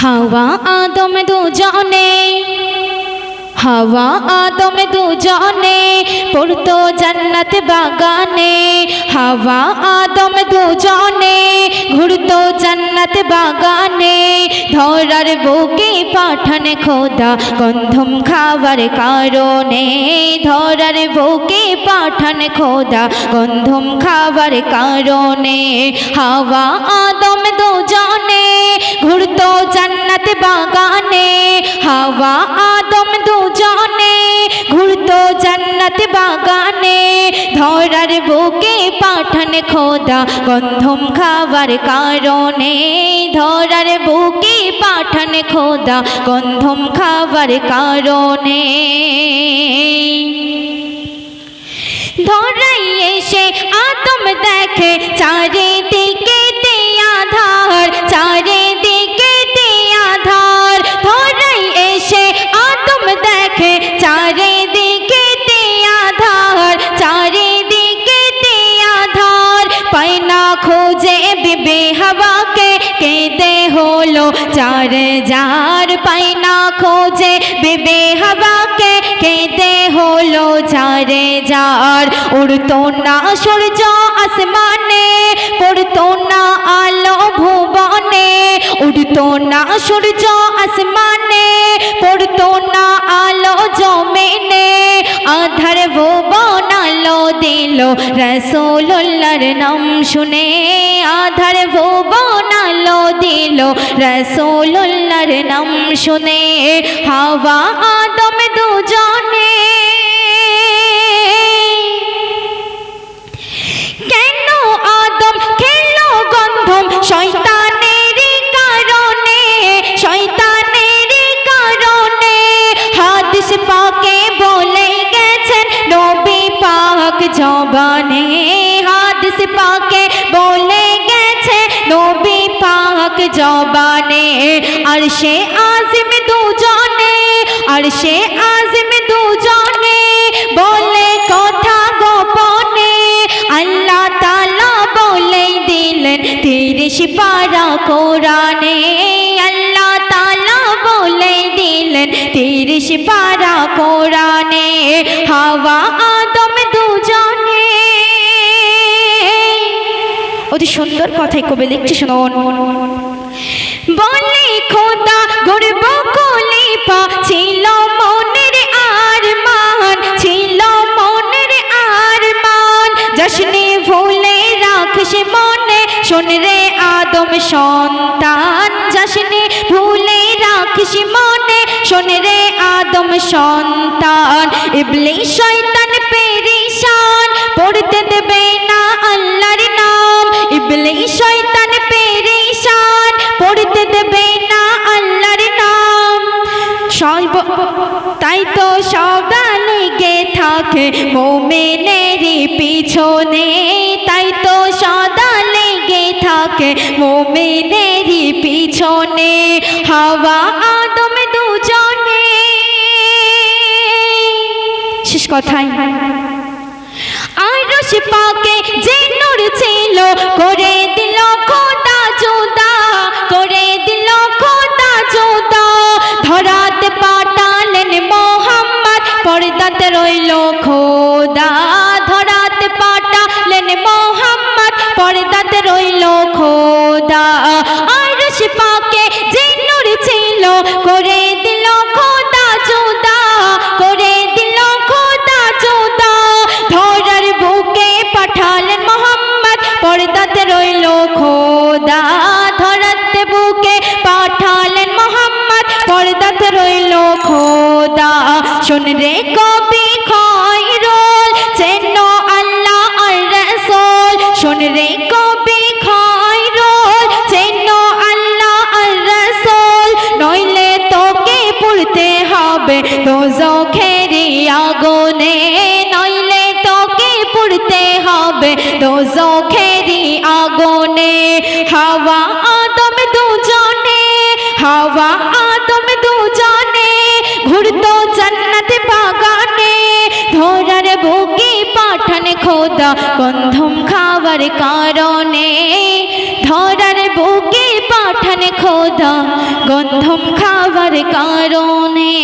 হাওয়া আদম দুজনে, হাওয়া আদম দুজনে, পড়তো জান্নাত বাগানে। হাওয়া আদম দুজনে, ঘুরতো জান্নাত বাগানে। ধরার বুকে পাঠান খোদা, গন্ধম খাবার কারণে। ধরার বুকে পাঠান খোদা, গন্ধম খাবার কারণে। হাওয়া আদম দুজনে ঘুরতো জান্নাত বাগানে, হাওয়া আদম দুজনে ঘুরতো জান্নাত বাগানে। ধরার বুকে পাঠান খোদা গন্ধম খাবার কারণে। ধরার বুকে পাঠান খোদা গন্ধম খাবার কারণে। ধরাই এসে আদম দেখে, চারিদিকে চার যার পায়না খোঁজে, বিবে হাওয়াকে কেঁদে হলো ঝাড়ে যার। উড়তো না সূর্য আসমানে, পড়তো না আলো ভুবনে। উড়তো না সূর্য আসমানে, পড়তো না আলো জমেনে। আধার ভুবন আলো দিল রসোল্লার নাম শুনে। আধার ভুবন আলো দিল। রসোল্লার নাম শুনে হাওয়া আদম দুজনে। কেন আদম খেলো গন্ধম? পাকে বলে গেছেন পাক জবানে। জবানে, আর সে আজিম দুজনে, আর সে আজিম দুজনে বলে কথা গোপনে। আল্লাহ তালা বলে দিলেন তিরিশ পারা কোরআনে। আল্লাহ তালা বলে দিলেন তিরিশ পারা কোরআনে। হাওয়া আদম দুজনে। অতি সুন্দর কথাই কবি লিখছে, শুনুন। বলে খোদা গর্ব কলিপা ছিল মনের আর মান ছিল মনের আর মান জশনে ভুলে রাখিস মনে, শোন রে আদম সন্তান। জশনে ভুলে রাখিস মনে, শোন রে আদম সন্তান। ইবলি শয়তান তাই তো সদা লেগে থাকে, মোমেনেরই পিছনে। তাই তো সদা লেগে থাকে, মোমেনেরই পিছনে। হাওয়া আদম দুজনে। শেষ কথাই আরশ পাকে যে পর্দাতে রইল খোদা। ধরাতে পাঠালেন মোহাম্মদ পর্দাতে রইল খোদা। আরশ পাকে যে নূর ছিল, করে দিল খোদা জোদা করে দিল খোদা জোদা ধরার বুকে পাঠালেন মোহাম্মদ পর্দাতে রইল খোদা। ধরাতে বুকে পাঠালেন মোহাম্মদ পর্দাতে রইল খোদা। শোন রে কবি খয়রুল চেন আল্লাহ আর রাসূল। শোন রে কবি খয়রুল চেন আল্লাহ আর রাসূল। নইলে তোকে পড়তে হবে দোজখেরি আগুনে। নইলে তোকে পড়তে হবে দোজখেরি আগুনে। হাওয়া ভোগে পাঠানে খোদা গন্ধম খাবার কারণে।